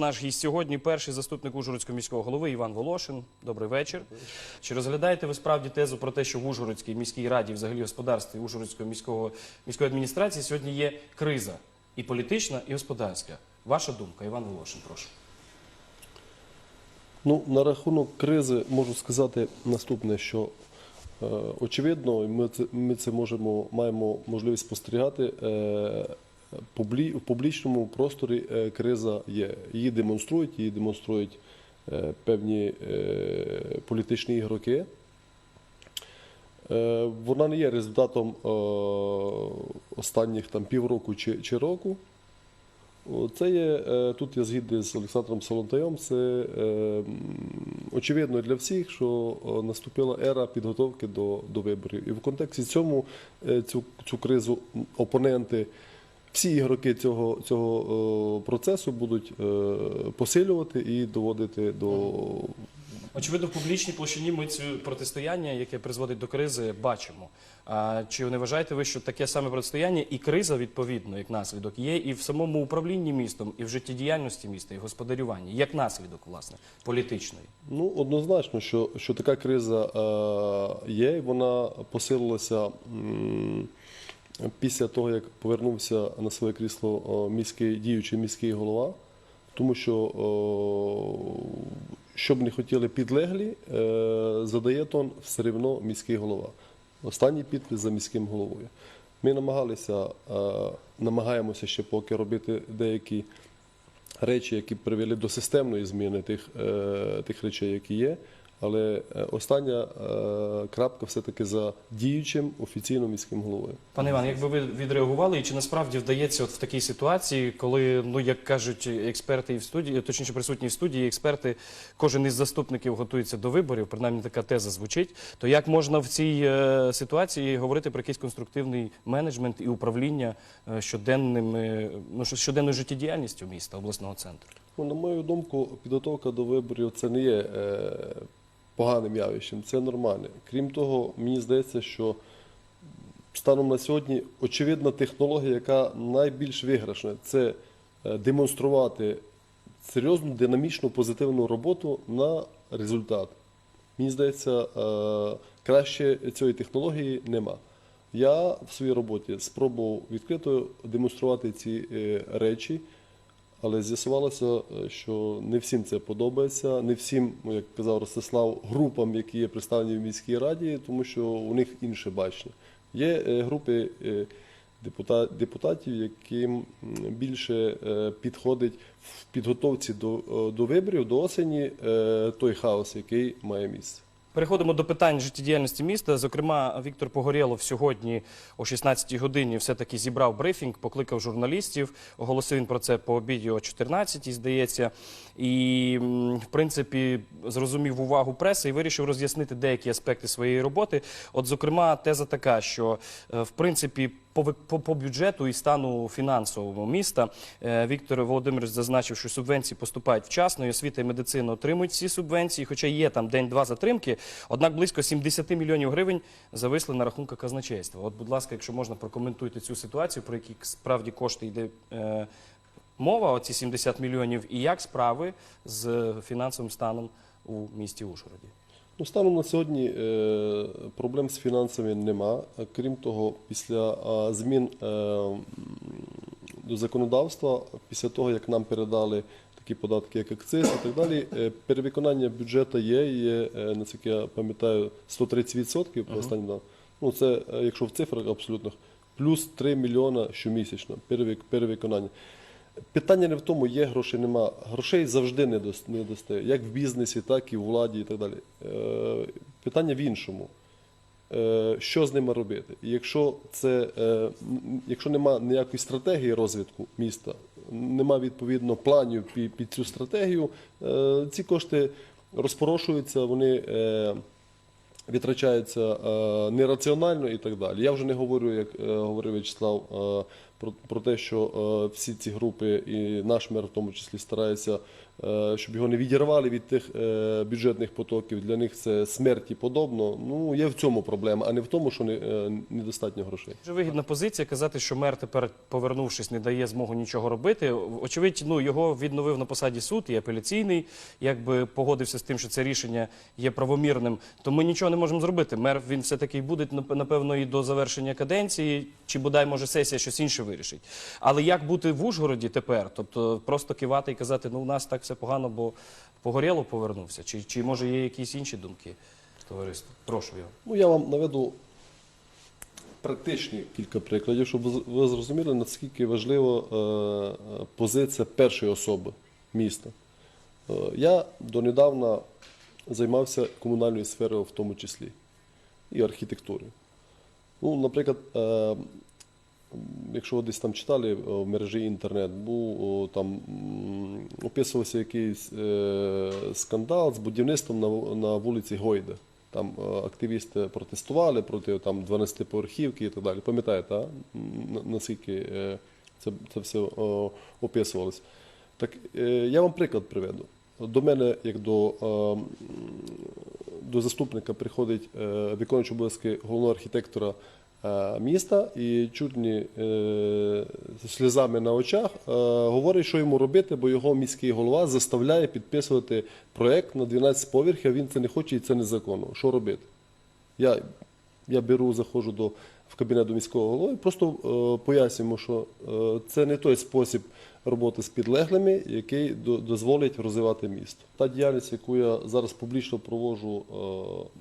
наш гість сьогодні перший заступник Ужгородського міського голови Іван Волошин. Добрий вечір. Чи розглядаєте ви справді тезу про те, що в Ужгородській міській раді, взагалі господарстві Ужгородської міського міської адміністрації сьогодні є криза і політична, і господарська? Ваша думка, Іван Волошин, прошу. Ну, на рахунок кризи можу сказати наступне, що е, очевидно, ми це, ми це можемо, маємо можливість спостерігати. Е, в публічному просторі е, криза є. Її демонструють, її демонструють е, певні е, політичні ігроки. Вона не є результатом останніх там півроку чи, чи року. Це є тут я згідний з Олександром Солонтаєм. Це очевидно для всіх, що наступила ера підготовки до, до виборів. І в контексті цьому цю, цю кризу опоненти, всі ігроки цього, цього е, процесу будуть е, посилювати і доводити до Очевидно, в публічній площині ми цю протистояння, яке призводить до кризи, бачимо. А чи не вважаєте ви, що таке саме протистояння і криза, відповідно, як наслідок, є і в самому управлінні містом, і в життєдіяльності міста, і в господарюванні, як наслідок, власне, політичної? Ну, однозначно, що, що така криза е, є, і вона посилилася м, після того, як повернувся на своє крісло е, міський діючий міський голова, тому що, е, що б не хотіли підлеглі, е, задає тон все рівно міський голова. Останній підпис за міським головою. Ми намагалися, намагаємося ще поки робити деякі речі, які привели до системної зміни тих, тих речей, які є. Але е, остання е, крапка все-таки за діючим офіційно міським головою. Пане Іван, як би ви відреагували, і чи насправді вдається от в такій ситуації, коли, ну як кажуть експерти і в студії, точніше присутні в студії, експерти, кожен із заступників готується до виборів, принаймні така теза звучить. То як можна в цій е, ситуації говорити про якийсь конструктивний менеджмент і управління е, щоденним, е, ну, що- щоденною життєдіяльністю міста, обласного центру? Ну, на мою думку, підготовка до виборів це не є е, поганим явищем, це нормальне. Крім того, мені здається, що станом на сьогодні очевидна технологія, яка найбільш виграшна, це е, демонструвати серйозну, динамічну, позитивну роботу на результат. Мені здається, е, краще цієї технології нема. Я в своїй роботі спробував відкрито демонструвати ці е, речі, але з'ясувалося, е, що не всім це подобається, не всім, ну, як казав Ростислав, групам, які є представлені в міській раді, тому що у них інше бачення. Є е, групи е, депутатів, яким більше підходить в підготовці до, до виборів, до осені той хаос, який має місце. Переходимо до питань життєдіяльності міста. Зокрема, Віктор Погорєлов сьогодні о 16-й годині все-таки зібрав брифінг, покликав журналістів. Оголосив він про це по обіді о 14-й, здається. І, в принципі, зрозумів увагу преси і вирішив роз'яснити деякі аспекти своєї роботи. От, зокрема, теза така, що, е, в принципі, по, по, по бюджету і стану фінансового міста е, Віктор Володимирович зазначив, що субвенції поступають вчасно, і освіта і медицина отримують ці субвенції, хоча є там день-два затримки. Однак близько 70 мільйонів гривень зависли на рахунках казначейства. От, будь ласка, якщо можна, прокоментуйте цю ситуацію, про які справді кошти йде е, мова, оці 70 мільйонів, і як справи з фінансовим станом у місті Ужгороді. Ну, станом на сьогодні е, проблем з фінансами нема. Крім того, після змін е, до законодавства, після того, як нам передали такі податки, як акциз і так далі, е, перевиконання бюджету є, є, е, наскільки я пам'ятаю, 130% по останнім. Ну, це, е, якщо в цифрах абсолютно, плюс 3 мільйона щомісячно перевик- перевиконання. Питання не в тому, є гроші, нема. Грошей завжди не достає, як в бізнесі, так і в владі і так далі. Е, Питання в іншому. Е, Що з ними робити? І якщо це, е, якщо нема ніякої стратегії розвитку міста, нема відповідно планів під, цю стратегію, ці кошти розпорошуються, вони витрачаються нераціонально і так далі. Я вже не говорю, як говорив Вячеслав, про, про те, що е, всі ці групи, і наш мер в тому числі старається, е, щоб його не відірвали від тих е, бюджетних потоків. Для них це смерті подобно. Ну є в цьому проблема, а не в тому, що не, недостатньо грошей. Дуже вигідна позиція казати, що мер тепер, повернувшись, не дає змогу нічого робити. Очевидь, ну його відновив на посаді суд і апеляційний, якби погодився з тим, що це рішення є правомірним. То ми нічого не можемо зробити. Мер він все таки буде нап- напевно і до завершення каденції, чи бодай може сесія щось інше вирішить. Але як бути в Ужгороді тепер? Тобто просто кивати і казати, ну у нас так все погано, бо Погорєлов повернувся, чи, чи може є якісь інші думки? Товариство, прошу його. Ну, я вам наведу практичні кілька прикладів, щоб ви зрозуміли, наскільки важлива е, позиція першої особи міста. Е, я донедавна займався комунальною сферою в тому числі і архітектурою. Ну, наприклад, е, якщо ви десь там читали е, в мережі інтернет, був там описувався якийсь е, скандал з будівництвом на, на вулиці Гойда. Там е, активісти протестували проти там 12-поверхівки і так далі. Пам'ятаєте, а? Наскільки е, це, це все описувалось? Так е, я вам приклад приведу. До мене, як до, е, до заступника, приходить е, виконуючий обов'язки головного архітектора міста і чуть не е, сльозами на очах е, говорить, що йому робити, бо його міський голова заставляє підписувати проект на 12 поверхів, а він це не хоче і це незаконно. Що робити? Я, я беру, заходжу до, в кабінет до міського голови, просто е, пояснюємо, що е, це не той спосіб роботи з підлеглими, який до, дозволить розвивати місто. Та діяльність, яку я зараз публічно проводжу е,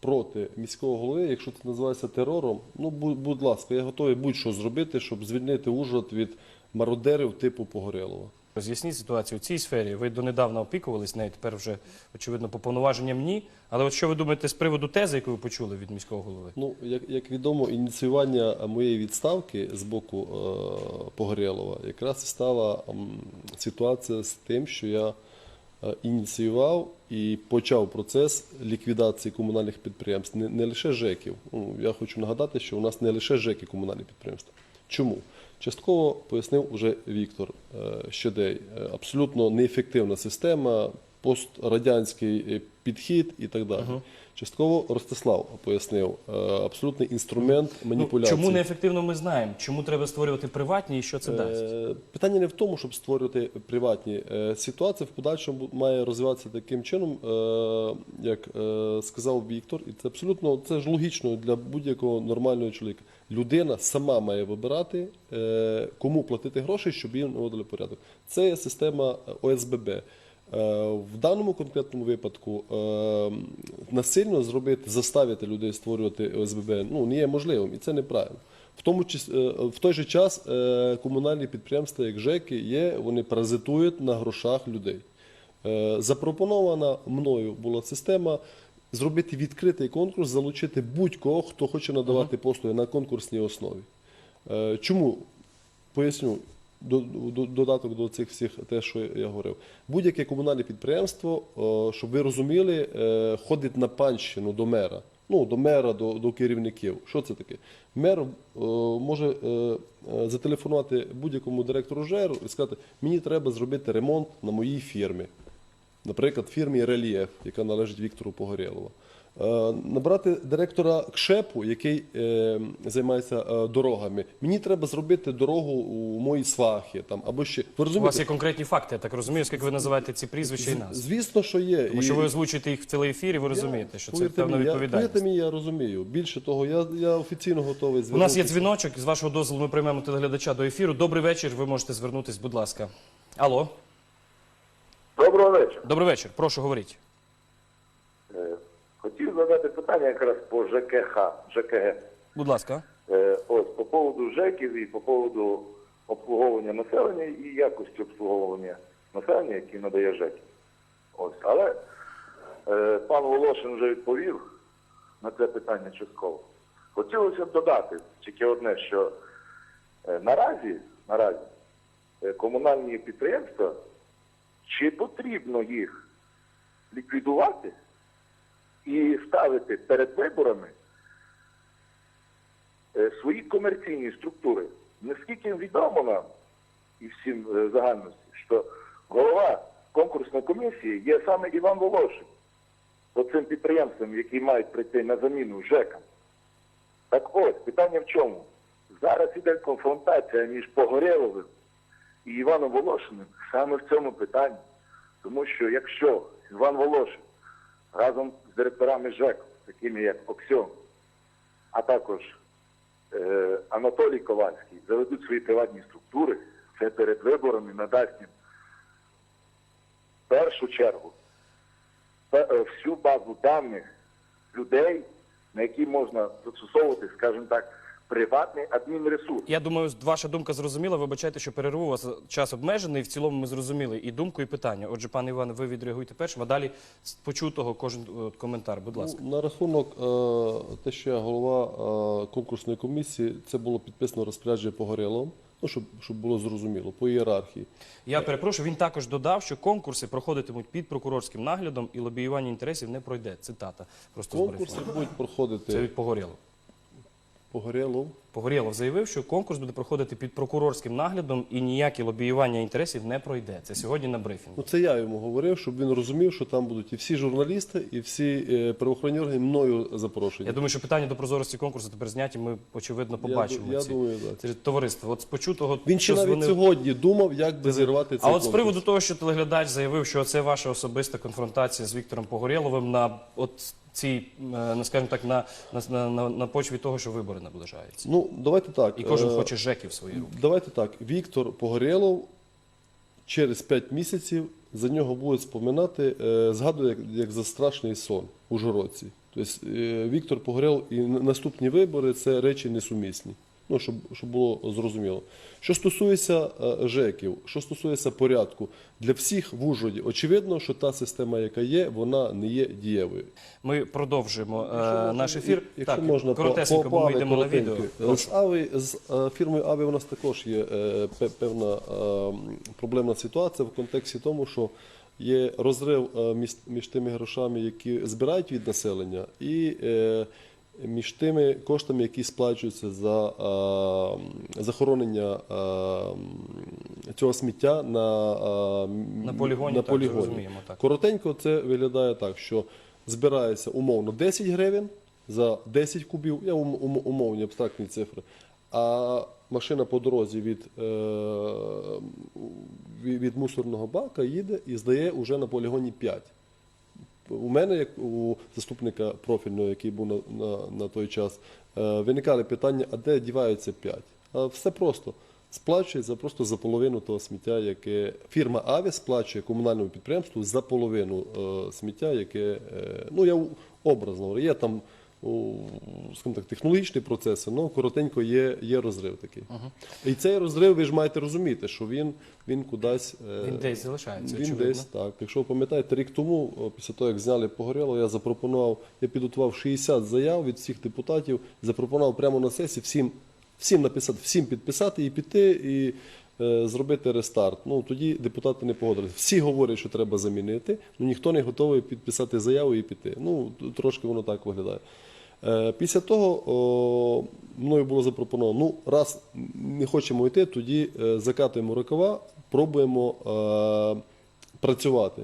проти міського голови, якщо це називається терором, ну будь, будь ласка, я готовий будь-що зробити, щоб звільнити Ужгород від мародерів типу Погорєлова. Роз'ясніть ситуацію в цій сфері. Ви донедавна опікувались нею, тепер вже, очевидно, по повноваженням ні. Але от що ви думаєте з приводу тези, яку ви почули від міського голови? Ну, як, як відомо, ініціювання моєї відставки з боку е, Погорєлова якраз стала м, ситуація з тим, що я е, ініціював і почав процес ліквідації комунальних підприємств, не, не лише ЖЕКів. Ну, я хочу нагадати, що у нас не лише ЖЕКи комунальні підприємства. Чому? Частково пояснив уже Віктор е, Щедей. Е, Абсолютно неефективна система, пострадянський е, підхід і так далі. Частково Ростислав пояснив е, абсолютний інструмент Ну, маніпуляції. чому неефективно ми знаємо? Чому треба створювати приватні і що це дасть? Е, Питання не в тому, щоб створювати приватні. Ситуація в подальшому має розвиватися таким чином, як сказав Віктор, і це абсолютно це ж логічно для будь-якого нормального чоловіка. Людина сама має вибирати, кому платити гроші, щоб їм наводили порядок. Це система ОСББ. Е, В даному конкретному випадку е, насильно зробити, заставити людей створювати ОСББ ну, не є можливим, і це неправильно. В тому е, в той же час комунальні підприємства, як ЖЕКи, є, вони паразитують на грошах людей. Запропонована мною була система зробити відкритий конкурс, залучити будь-кого, хто хоче надавати послуги на конкурсній основі. Чому? Поясню. До- до- Додаток до цих всіх те, що я говорив. Будь-яке комунальне підприємство, е, щоб ви розуміли, е, ходить на панщину до мера. Ну, до мера, до, до керівників. Що це таке? Мер е, може е, е, зателефонувати будь-якому директору ЖЕРу і сказати, мені треба зробити ремонт на моїй фірмі. Наприклад, фірмі Рельєф, яка належить Віктору Погорєлову. Е, Набрати директора КШЕПу, який е, займається е, дорогами. Мені треба зробити дорогу у моїй свахі. Там, або ще. Ви У вас є конкретні факти, я так розумію, скільки ви називаєте ці прізвища і назви. Звісно, що є. Тому що ви озвучуєте їх в телеефірі, ви розумієте, що це певна відповідальність. Повірте мені, я розумію. Більше того, я, я офіційно готовий У нас є дзвіночок, з вашого дозволу ми приймемо телеглядача до ефіру. Добрий вечір, ви можете звернутись, будь ласка. Алло, Доброго вечора. добрий вечір, прошу говоріть. Задати питання якраз по ЖКХ, ЖКГ. Будь ласка. Е, Ось по поводу ЖЕКів і по поводу обслуговування населення і якості обслуговування населення, які надає ЖЕКів. Ось. Але е, пан Волошин вже відповів на це питання частково. Хотілося б додати тільки одне, що е, наразі, наразі е, комунальні підприємства, чи потрібно їх ліквідувати і ставити перед виборами е, свої комерційні структури наскільки відомо нам і всім е, загальності, що голова конкурсної комісії є саме Іван Волошин, оцим підприємством, які мають прийти на заміну ЖЕКам. Так ось, питання в чому? Зараз іде конфронтація між Погорєловим і Іваном Волошиним саме в цьому питанні. Тому що якщо Іван Волошин разом з директорами ЖЕК, такими як Оксьон, а також е, Анатолій Ковальський, заведуть свої приватні структури, це перед виборами надасть їм в першу чергу е, всю базу даних людей, на які можна застосовувати, скажімо так, приватний адмінресурс. Я думаю, ваша думка зрозуміла. Вибачайте, що перерву вас час обмежений. В цілому ми зрозуміли і думку, і питання. Отже, пане Іване, ви відреагуйте першим, а далі з почутого кожен е, коментар. Будь ласка. Ну, на рахунок е, те, що я голова е, конкурсної комісії, це було підписано розпорядження Погорєловим, ну, щоб, щоб було зрозуміло, по ієрархії. Я перепрошую. Він також додав, що конкурси проходитимуть під прокурорським наглядом і лобіювання інтересів не пройде. Цитата. Просто Конкурси будуть проходити Це від Погорєлова. Погорєлов. Погорєлов заявив, що конкурс буде проходити під прокурорським наглядом і ніяке лобіювання інтересів не пройде. Це сьогодні на брифінгу. Ну, це я йому говорив, щоб він розумів, що там будуть і всі журналісти, і всі е, правоохоронні органи мною запрошені. Я думаю, що питання до прозорості конкурсу тепер зняті. Ми очевидно побачимо. я ці. думаю, так. Товариство. От з почутого Він ще навіть дзвонив- сьогодні думав, як би зірвати цей А от з приводу того, що телеглядач заявив, що це ваша особиста конфронтація з Віктором Погорєловим на от цій, е, скажімо так, на, на, на, на почві того, що вибори наближаються. Ну, давайте так. І кожен е, хоче жеків в свої руки. Давайте так. Віктор Погорєлов через 5 місяців за нього будуть споминати, е, згадує як, як за страшний сон у Жороці. Тобто е, Віктор Погорєлов і наступні вибори це речі несумісні. Ну, щоб, щоб було зрозуміло. Що стосується е, ЖЕКів, що стосується порядку, для всіх в Ужгороді очевидно, що та система, яка є, вона не є дієвою. Ми продовжуємо е, Якщо наш ефір. Якщо так, можна, по- бо ми йдемо на відео. З. Ави, з е, фірмою Аві у нас також є е, певна е, проблемна ситуація в контексті тому, що є розрив між, між тими грошами, які збирають від населення, і е, між тими коштами, які сплачуються за захоронення цього сміття на, На полігоні, на так, полігоні. зрозуміємо, так. Коротенько це виглядає так, що збирається умовно 10 гривень за 10 кубів, я ум- ум- умовні абстрактні цифри. А машина по дорозі від, е, від від мусорного бака їде і здає уже на полігоні 5. У мене, як у заступника профільного, який був на, на, на той час, е, виникали питання, а де діваються 5? А все просто. Сплачується просто за половину того сміття, яке фірма Аві сплачує комунальному підприємству за половину е, сміття, яке, е, ну я образно говорю, є там скажімо так, технологічні процеси, але коротенько є, є розрив такий. І цей розрив, ви ж маєте розуміти, що він, він кудись. е, Він десь залишається, він очевидно. десь так. Якщо ви пам'ятаєте, рік тому, після того, як зняли Погорєло, я запропонував, я підготував 60 заяв від всіх депутатів, запропонував прямо на сесії всім, всім написати, всім підписати і піти, і зробити рестарт. Ну тоді депутати не погодилися. Всі говорять, що треба замінити, але ніхто не готовий підписати заяву і піти. Ну, трошки воно так виглядає. Е, Після того о, мною було запропоновано, ну, раз не хочемо йти, тоді е, закатуємо рукава, пробуємо е, працювати.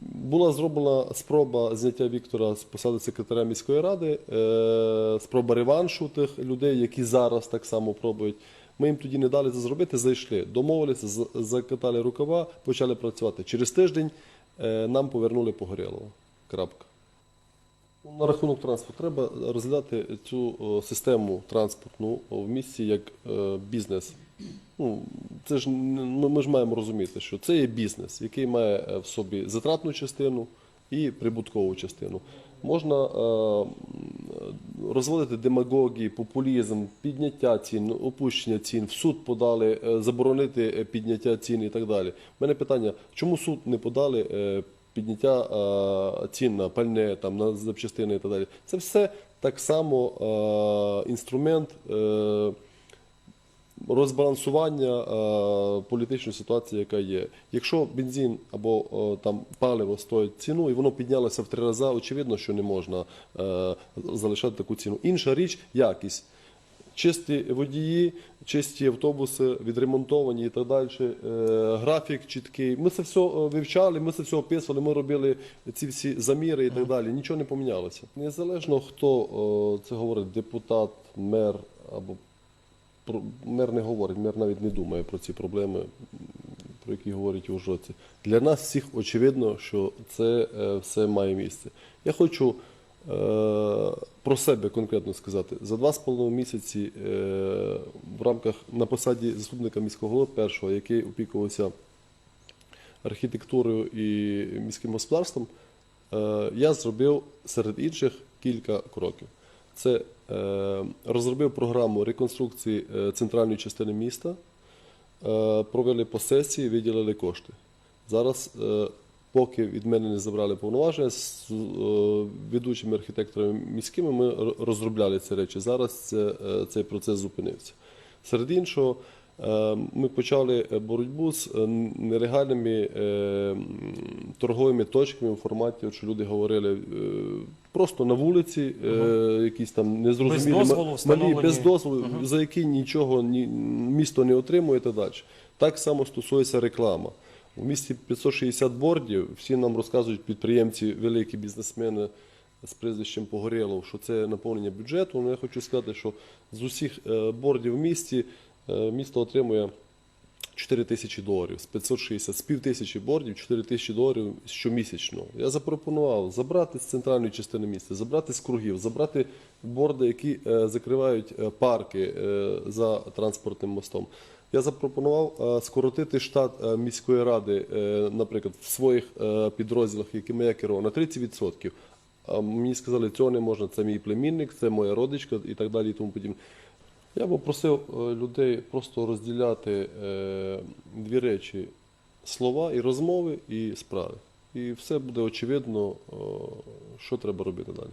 Була зроблена спроба зняття Віктора з посади секретаря міської ради, е, спроба реваншу тих людей, які зараз так само пробують. Ми їм тоді не дали це зробити, зайшли, домовилися, закатали рукава, почали працювати. Через тиждень е, нам повернули Погорєлова. Крапка. На рахунок транспорту треба розглядати цю систему транспортну в місті як е, бізнес. Ну, це ж ми, ж маємо розуміти, що це є бізнес, який має е, в собі затратну частину і прибуткову частину. Можна розводити демагогії, популізм, підняття цін, опущення цін, в суд подали, е, заборонити е, підняття цін і так далі. У мене питання, чому суд не подали е, підняття цін на пальне, там, на запчастини і так далі? Це все так само інструмент. Розбалансування е, політичної ситуації, яка є. Якщо бензин або е, там паливо стоїть ціну і воно піднялося в три рази, очевидно, що не можна е, залишати таку ціну. Інша річ якість. чисті водії, чисті автобуси, відремонтовані і так далі. Графік чіткий. Ми це все вивчали, ми це все описували, ми робили ці всі заміри і так далі. Нічого не помінялося. Незалежно хто це говорить, депутат, мер або про- мер не говорить, мер навіть не думає про ці проблеми, про які говорять у Жоці. Для нас всіх очевидно, що це е, все має місце. Я хочу е, про себе конкретно сказати. За два з половиною місяці е, в рамках на посаді заступника міського голови першого, який опікувався архітектурою і міським господарством, я зробив серед інших кілька кроків. Це е, розробив програму реконструкції е, центральної частини міста, е, провели по сесії, виділили кошти. Зараз, поки від мене не забрали повноваження, з ведучими архітекторами міськими ми розробляли ці речі. Зараз це, цей процес зупинився. Серед іншого, ми почали е, боротьбу з е, нелегальними е, торговими точками у форматі, що люди говорили е, просто на вулиці, е, якісь там незрозумілі Без дозволу малі, без дозволу, за які нічого ні, місто не отримує і так далі. Так само стосується реклама. У місті 560 бордів, всі нам розказують підприємці, великі бізнесмени з прізвищем Погорєлов, що це наповнення бюджету. Ну, я хочу сказати, що з усіх е, бордів в місті е, місто отримує 4 тисячі доларів, з 560, з пів тисячі бордів, 4 тисячі доларів щомісячно. Я запропонував забрати з центральної частини міста, забрати з кругів, забрати борди, які е, закривають е, парки е, за транспортним мостом. Я запропонував е, скоротити штат е, міської ради, е, наприклад, в своїх е, підрозділах, якими я керував, на 30%. А мені сказали, цього не можна, це мій племінник, це моя родичка і так далі. І тому подібне. Я би просив е, людей просто розділяти е, дві речі: слова і розмови, і справи. І все буде очевидно, е, що треба робити далі.